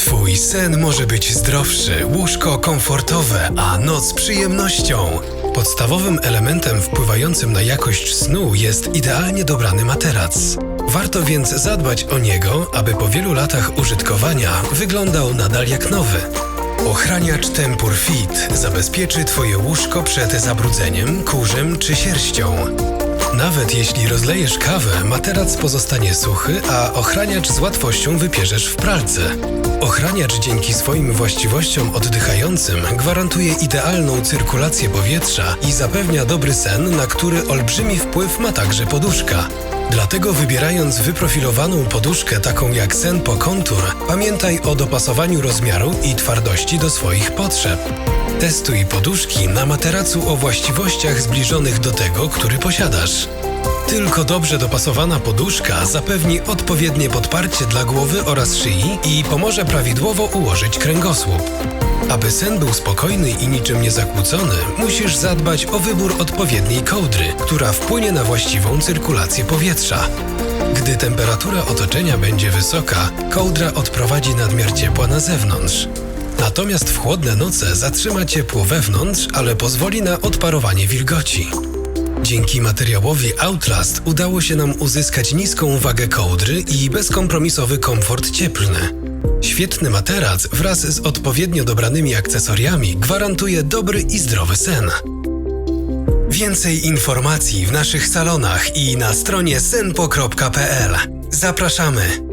Twój sen może być zdrowszy, łóżko komfortowe, a noc przyjemnością. Podstawowym elementem wpływającym na jakość snu jest idealnie dobrany materac. Warto więc zadbać o niego, aby po wielu latach użytkowania wyglądał nadal jak nowy. Ochraniacz Tempur Fit zabezpieczy Twoje łóżko przed zabrudzeniem, kurzem czy sierścią. Nawet jeśli rozlejesz kawę, materac pozostanie suchy, a ochraniacz z łatwością wypierzesz w pralce. Ochraniacz dzięki swoim właściwościom oddychającym gwarantuje idealną cyrkulację powietrza i zapewnia dobry sen, na który olbrzymi wpływ ma także poduszka. Dlatego wybierając wyprofilowaną poduszkę taką jak Sen po kontur, pamiętaj o dopasowaniu rozmiaru i twardości do swoich potrzeb. Testuj poduszki na materacu o właściwościach zbliżonych do tego, który posiadasz. Tylko dobrze dopasowana poduszka zapewni odpowiednie podparcie dla głowy oraz szyi i pomoże prawidłowo ułożyć kręgosłup. Aby sen był spokojny i niczym nie zakłócony, musisz zadbać o wybór odpowiedniej kołdry, która wpłynie na właściwą cyrkulację powietrza. Gdy temperatura otoczenia będzie wysoka, kołdra odprowadzi nadmiar ciepła na zewnątrz. Natomiast w chłodne noce zatrzyma ciepło wewnątrz, ale pozwoli na odparowanie wilgoci. Dzięki materiałowi Outlast udało się nam uzyskać niską wagę kołdry i bezkompromisowy komfort cieplny. Świetny materac wraz z odpowiednio dobranymi akcesoriami gwarantuje dobry i zdrowy sen. Więcej informacji w naszych salonach i na stronie senpo.pl. Zapraszamy!